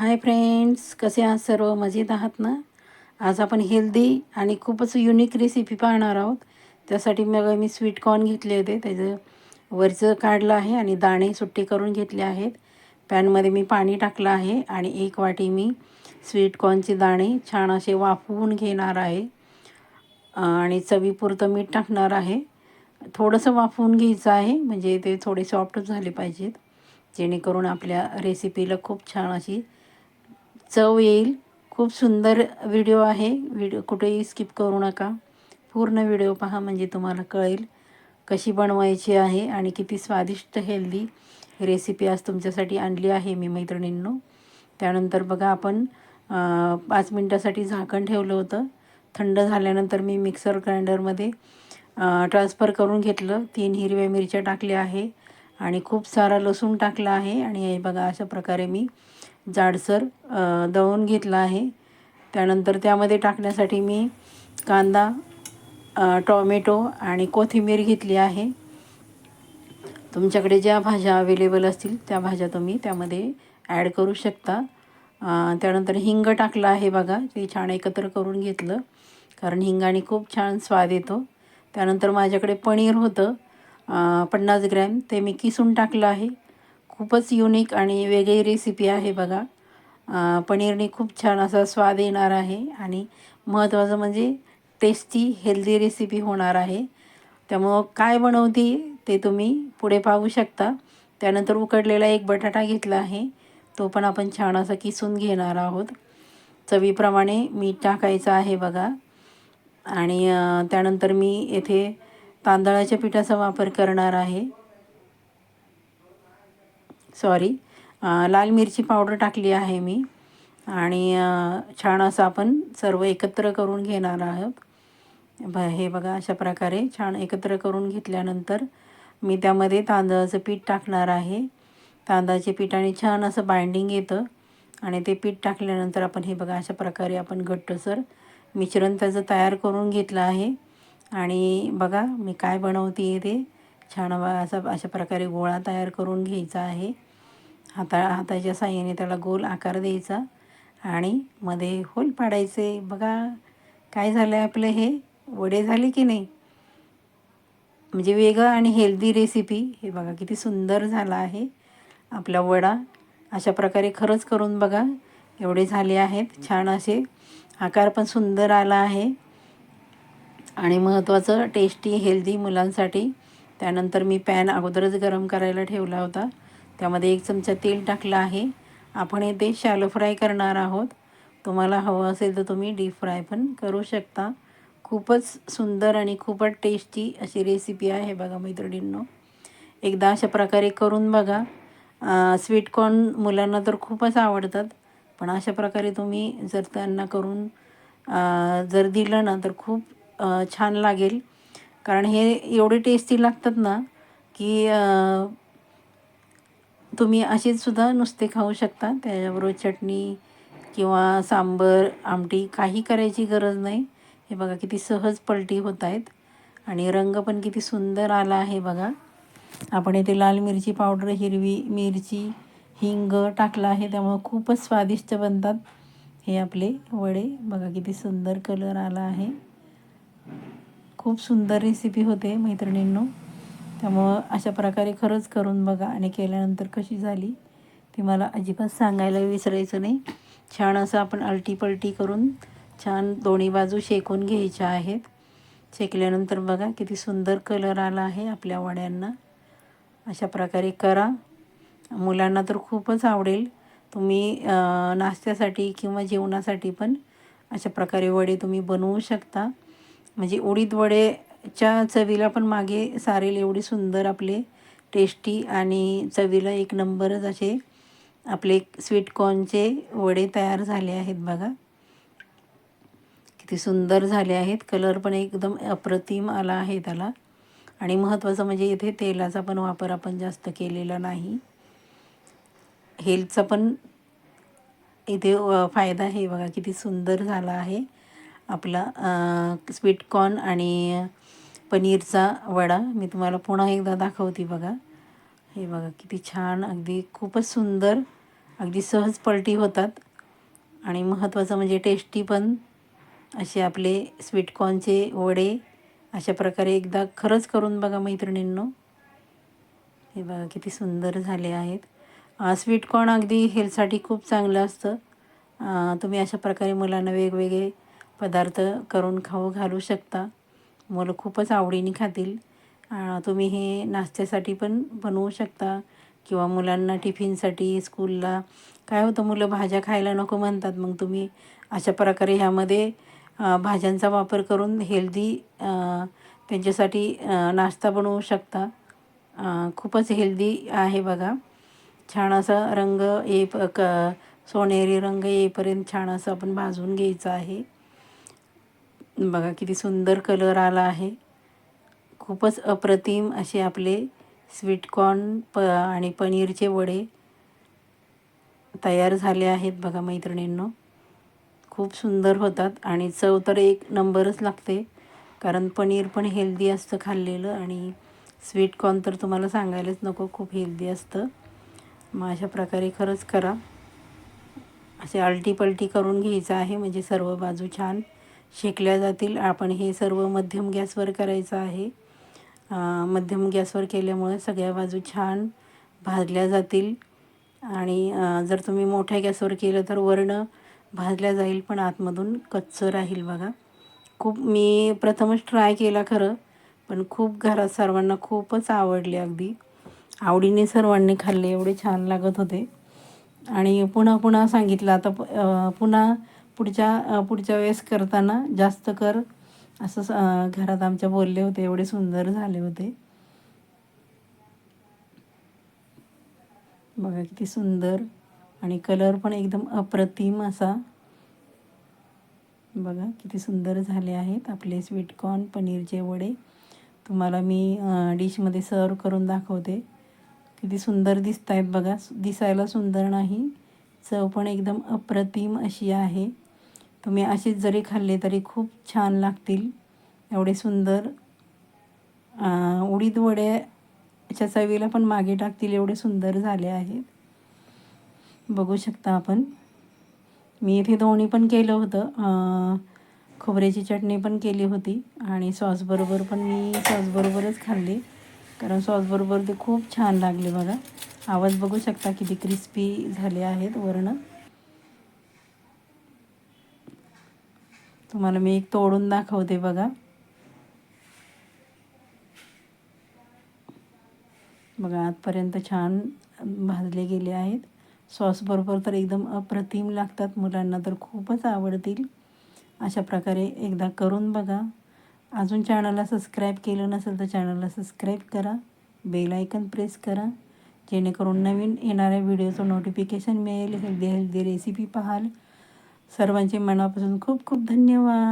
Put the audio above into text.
Hi friends कसे आहात सर्व? मजेत आहात ना? आज आपण हेल्दी आणि खूपच युनिक रेसिपी पाहणार आहोत. त्यासाठी मग मी स्वीट कॉर्न घेतले होते. त्याचं वरचं काढलं आहे आणि दाणे सुट्टे करून घेतले आहेत. पॅनमध्ये मी पाणी टाकलं आहे आणि एक वाटी मी स्वीट कॉर्नचे दाणे छान असे वाफवून घेणार आहे. आणि चवीपुरतं मीठ टाकणार आहे. थोडंसं वाफवून घ्यायचं आहे म्हणजे ते थोडे सॉफ्ट झाले पाहिजेत. जेणेकरून आपल्या रेसिपीला खूप छान अशी चव येईल. खूप सुंदर व्हिडिओ आहे. व्हिडिओ कुठेही स्किप करू नका. पूर्ण व्हिडिओ पहा म्हणजे तुम्हाला कळेल कशी बनवायची आहे आणि किती स्वादिष्ट हेल्दी रेसिपी आज तुमच्यासाठी आणली आहे मी मैत्रिणींनो. त्यानंतर बघा आपण पाच मिनटासाठी झाकण ठेवलं होतं. थंड झाल्यानंतर मी मिक्सर ग्राइंडरमध्ये ट्रान्सफर करून घेतलं. तीन हिरव्या मिरच्या टाकल्या आहे आणि खूप सारा लसूण टाकला आहे आणि हे बघा अशा प्रकारे मी जाडसर दळून घेतला आहे. त्यानंतर त्यामध्ये टाकण्यासाठी मी कांदा टॉमॅटो आणि कोथिंबीर घेतली आहे. तुमच्याकडे ज्या भाज्या अवेलेबल असतील त्या भाज्या तुम्ही त्यामध्ये ॲड करू शकता. त्यानंतर हिंग टाकलं आहे बघा ते छान एकत्र करून घेतलं. कारण हिंगाने खूप छान स्वाद येतो. त्यानंतर माझ्याकडे पनीर होतं. पन्नास ग्रॅम ते मी किसून टाकलं आहे. खूपच युनिक आणि वेगळी रेसिपी आहे बघा. पनीरने खूप छान असा स्वाद येणार आहे आणि महत्त्वाचं म्हणजे टेस्टी हेल्दी रेसिपी होणार आहे. त्यामुळं काय बनवते ते तुम्ही पुढे पाहू शकता. त्यानंतर उकडलेला एक बटाटा घेतला आहे. तो पण आपण छान असा किसून घेणार आहोत. चवीप्रमाणे मीठ टाकायचं आहे बघा. आणि त्यानंतर मी येथे तांदळाच्या पिठाचा वापर करणार आहे. सॉरी. लाल मिरची पावडर टाकली आहे मी. आणि छान असं आपण सर्व एकत्र करून घेणार आहोत. ब हे बघा अशा प्रकारे छान एकत्र करून घेतल्यानंतर मी त्यामध्ये तांदळाचं पीठ टाकणार आहे. तांदळाचे पिठाने छान असं बाइंडिंग येतं. आणि ते पीठ टाकल्यानंतर आपण हे बघा अशा प्रकारे आपण घट्टसर मिश्रण त्याचं तयार करून घेतलं आहे. आणि बघा मी काय बनवते ते. छान असा अशा प्रकारे गोळा तयार करून घ्यायचा आहे. हाता हाताच्या साह्याने त्याला गोल आकार द्यायचा आणि मध्ये होल पाडायचे. बघा काय झालं आहे आपलं हे? वडे झाले की नाही? म्हणजे वेगळं आणि हेल्दी रेसिपी हे बघा किती सुंदर झाला आहे आपला वडा. अशा प्रकारे खरंच करून बघा एवढे झाले आहेत. छान असे आकार पण सुंदर आला आहे. आणि महत्त्वाचं टेस्टी हेल्दी मुलांसाठी त्यानंतर मी पॅन अगोदरच गरम करायला ठेवला होता. त्यामध्ये एक चमचा तेल टाकलं आहे. आपण येथे शॅलो फ्राय करणार आहोत. तुम्हाला हवं असेल तर तुम्ही डीप फ्राय पण करू शकता. खूपच सुंदर आणि खूपच टेस्टी अशी रेसिपी आहे बघा मैत्रिणींनो. एकदा अशा प्रकारे करून बघा. स्वीटकॉर्न मुलांना तर खूपच आवडतात पण अशा प्रकारे तुम्ही जर त्यांना करून जर दिलं ना तर खूप छान लागेल. कारण हे एवढे टेस्टी लागतात ना की तुम्ही असेच सुद्धा नुसते खाऊ शकता. त्याच्याबरोबर चटणी किंवा सांबर आमटी काही करायची गरज नाही. हे बघा किती सहज पलटी होत आहेत. आणि रंग पण किती सुंदर आला आहे बघा. आपण इथे लाल मिरची पावडर हिरवी मिरची हिंग टाकला आहे. त्यामुळं खूपच स्वादिष्ट बनतात हे आपले वडे. बघा किती सुंदर कलर आला आहे. खूप सुंदर रेसिपी होते मैत्रिणींनो. त्यामुळं अशा प्रकारे खरंच करून बघा आणि केल्यानंतर कशी झाली ती मला अजिबात सांगायला विसरायचं नाही. छान असं आपण अलटी पलटी करून छान दोन्ही बाजू शेकून घ्यायच्या आहेत. शेकल्यानंतर बघा किती सुंदर कलर आला आहे आपल्या वड्यांना. अशा प्रकारे करा. मुलांना तर खूपच आवडेल. तुम्ही नाश्त्यासाठी किंवा जेवणासाठी पण अशा प्रकारे वडे तुम्ही बनवू शकता. म्हणजे उडीद वडेच्या चवीला पण मागे सारेल एवढी सुंदर आपले टेस्टी आणि चवीला एक नंबरच असे आपले स्वीटकॉर्नचे वडे तयार झाले आहेत बघा. किती सुंदर झाले आहेत. कलर पण एकदम अप्रतिम आला आहे त्याला. आणि महत्त्वाचं म्हणजे इथे तेलाचा पण वापर आपण जास्त केलेला नाही. हेल्थचा पण इथे फायदा आहे बघा किती सुंदर झाला आहे. आपला स्वीटकॉर्न आणि पनीरचा वडा. मी तुम्हाला पुन्हा एकदा दाखवते बघा. हे बघा किती छान. अगदी खूपच सुंदर. अगदी सहज पलटी होतात. आणि महत्त्वाचं म्हणजे टेस्टी पण असे आपले स्वीटकॉर्नचे वडे अशा प्रकारे एकदा खरंच करून बघा मैत्रिणींनो. हे बघा किती सुंदर झाले आहेत. स्वीटकॉर्न अगदी हेल्थसाठी खूप चांगलं असतं. तुम्ही अशा प्रकारे मुलांना वेगवेगळे पदार्थ करून खाऊ घालू शकता. मुलं खूपच आवडीने खातील. तुम्ही हे नाश्त्यासाठी पण बनवू शकता किंवा मुलांना टिफिनसाठी स्कूलला. काय होतं मुलं भाज्या खायला नको म्हणतात. मग तुम्ही अशा प्रकारे ह्यामध्ये भाज्यांचा वापर करून हेल्दी त्यांच्यासाठी नाश्ता बनवू शकता. खूपच हेल्दी आहे बघा. छान असा रंग ये प क सोनेरी रंग येईपर्यंत छान असं आपण भाजून घ्यायचं आहे. बघा किती सुंदर कलर आला आहे. खूपच अप्रतिम असे आपले स्वीटकॉर्न प आणि पनीरचे वडे तयार झाले आहेत बघा मैत्रिणींनो. खूप सुंदर होतात आणि चव तर एक नंबरच लागते. कारण पनीर पण हेल्दी असतं खाल्लेलं आणि स्वीटकॉर्न तर तुम्हाला सांगायलाच नको खूप हेल्दी असतं. मग अशा प्रकारे खरंच करा. असे आलटीपलटी करून घ्यायचं आहे म्हणजे सर्व बाजू छान. शेकल्या जातील. आपण हे सर्व मध्यम गॅसवर करायचं आहे. मध्यम गॅसवर केल्यामुळे सगळ्या बाजू छान भाजल्या जातील. आणि जर तुम्ही मोठ्या गॅसवर केलं तर वर्ण भाजल्या जाईल पण आतमधून कच्चं राहील बघा. खूप मी प्रथमच ट्राय केला खरं पण खूप घरात सर्वांना खूपच आवडले अगदी. आवडीने सर्वांनी खाल्ले एवढे छान लागत होते. आणि पुन्हा पुन्हा सांगितलं आता प- पुन्हा पुढच्या पुढच्या वेळेस करताना जास्त कर. असं घरात आमच्या बोलले होते एवढे सुंदर झाले होते. बघा किती सुंदर आणि कलर पण एकदम अप्रतिम असा. बघा किती सुंदर झाले आहेत आपले स्वीटकॉर्न पनीरचे वडे. तुम्हाला मी डिशमध्ये सर्व करून दाखवते. किती सुंदर दिसत आहेत बघा. दिसायला सुंदर नाही. चव पण एकदम अप्रतिम अशी आहे. तुम्ही असेच जरी खाल्ले तरी खूप छान लागतील. एवढे सुंदर उडीद वड्याच्या चवीला पण मागे टाकतील एवढे सुंदर झाले आहेत. बघू शकता आपण. मी इथे दोन्ही पण केलं होतं. खोबऱ्याची चटणी पण केली होती आणि सॉसबरोबर पण मी सॉसबरोबरच खाल्ली. कारण सॉसबरोबर ते खूप छान लागले बघा. आवाज बघू शकता किती क्रिस्पी झाले आहेत वर्ण. तुम्हाला मी एक तोडून दाखवते बघा. बघा आतपर्यंत छान भाजले गेले आहेत. सॉसबरोबर तर एकदम अप्रतिम लागतात. मुलांना तर खूपच आवडतील. अशा प्रकारे एकदा करून बघा. अजून चॅनलला सबस्क्राईब केलं नसेल तर चॅनलला सबस्क्राईब करा. बेल आयकन प्रेस करा. जेणेकरून नवीन येणाऱ्या व्हिडिओचं नोटिफिकेशन मिळेल. हेल्दी हेल्दी रेसिपी पाहाल. सर्वांचे मनापासून खूप खूप धन्यवाद.